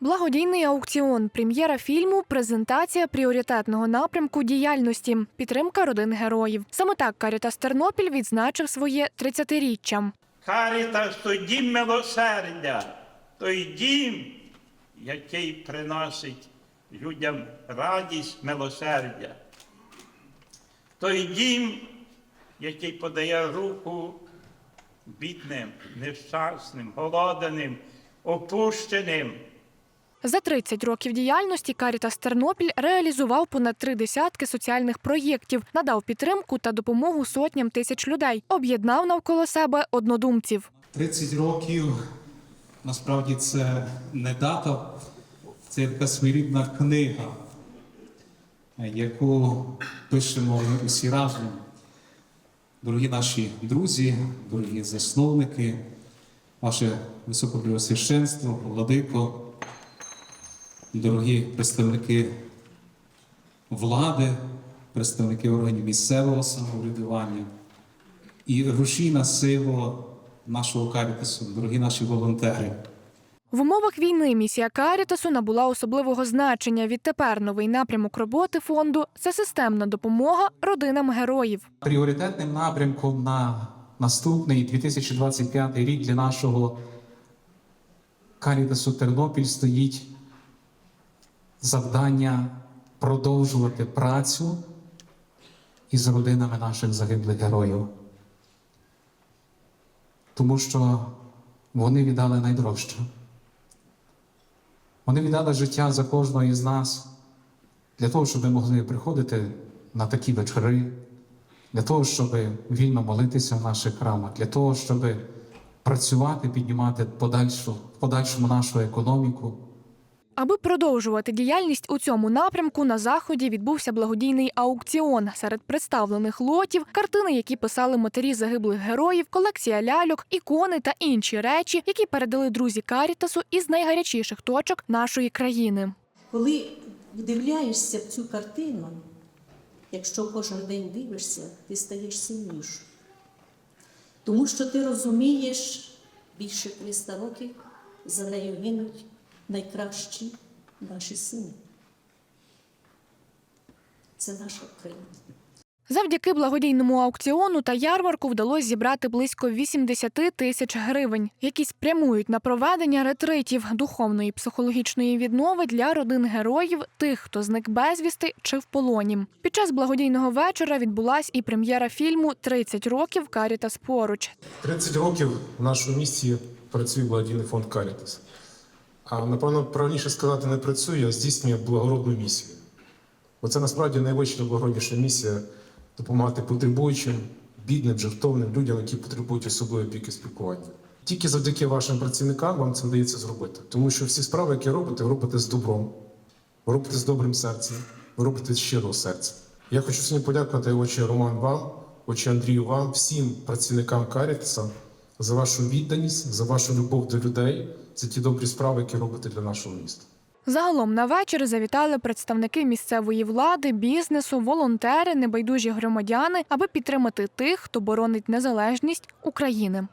Благодійний аукціон, прем'єра фільму, презентація пріоритетного напрямку діяльності, підтримка родин героїв. Саме так Карітас Тернопіль відзначив своє 30-річчя. Карітас той дім милосердя, той дім, який приносить людям радість милосердя. Той дім, який подає руку бідним, нещасним, голодним, опущеним. За 30 років діяльності Карітас Тернопіль реалізував понад три десятки соціальних проєктів, надав підтримку та допомогу сотням тисяч людей, об'єднав навколо себе однодумців. 30 років насправді це не дата, це така своєрідна книга, яку пишемо усі разом. Дорогі наші друзі, дорогі засновники, ваше високопреосвященство, владико, дорогі представники влади, представники органів місцевого самоврядування і рушійна сила нашого карітасу, дорогі наші волонтери. В умовах війни місія Карітасу набула особливого значення. Відтепер новий напрямок роботи фонду це системна допомога родинам героїв. Пріоритетним напрямком на наступний 2025 рік для нашого карітасу Тернопіль стоїть завдання продовжувати працю із родинами наших загиблих героїв. Тому що вони віддали найдорожче. Вони віддали життя за кожного із нас для того, щоб ми могли приходити на такі вечори, для того, щоб вільно молитися в наших храмах, для того, щоб працювати, піднімати подальшу, подальшому нашу економіку. Аби продовжувати діяльність у цьому напрямку, на заході відбувся благодійний аукціон. Серед представлених лотів картини, які писали матері загиблих героїв, колекція ляльок, ікони та інші речі, які передали друзі Карітасу із найгарячіших точок нашої країни. Коли вдивляєшся в цю картину, якщо кожен день дивишся, ти стаєш сильніш. Тому що ти розумієш, більше 300 років за нею гинуть найкращі наші сини. Це наша Україна. Завдяки благодійному аукціону та ярмарку вдалося зібрати близько 80 тисяч гривень, які спрямують на проведення ретритів духовної психологічної віднови для родин героїв, тих, хто зник безвісти чи в полоні. Під час благодійного вечора відбулась і прем'єра фільму «30 років Карітас поруч. 30 років в нашому місті працює благодійний фонд Карітас. А напевно, правильніше сказати, не працює, а здійснює благородну місію. Бо це насправді найвища благородніша місія допомагати потребуючим, бідним, жертовним людям, які потребують особливої опіки спілкування. Тільки завдяки вашим працівникам вам це вдається зробити. Тому що всі справи, які робите, ви робите з добром, робите з добрим серцем, ви робите з щирого серця. Я хочу сьогодні подякувати очі Роман вам, очі Андрію вам, всім працівникам Карітаса за вашу відданість, за вашу любов до людей, за ті добрі справи, які робите для нашого міста. Загалом на вечір завітали представники місцевої влади, бізнесу, волонтери, небайдужі громадяни, аби підтримати тих, хто боронить незалежність України.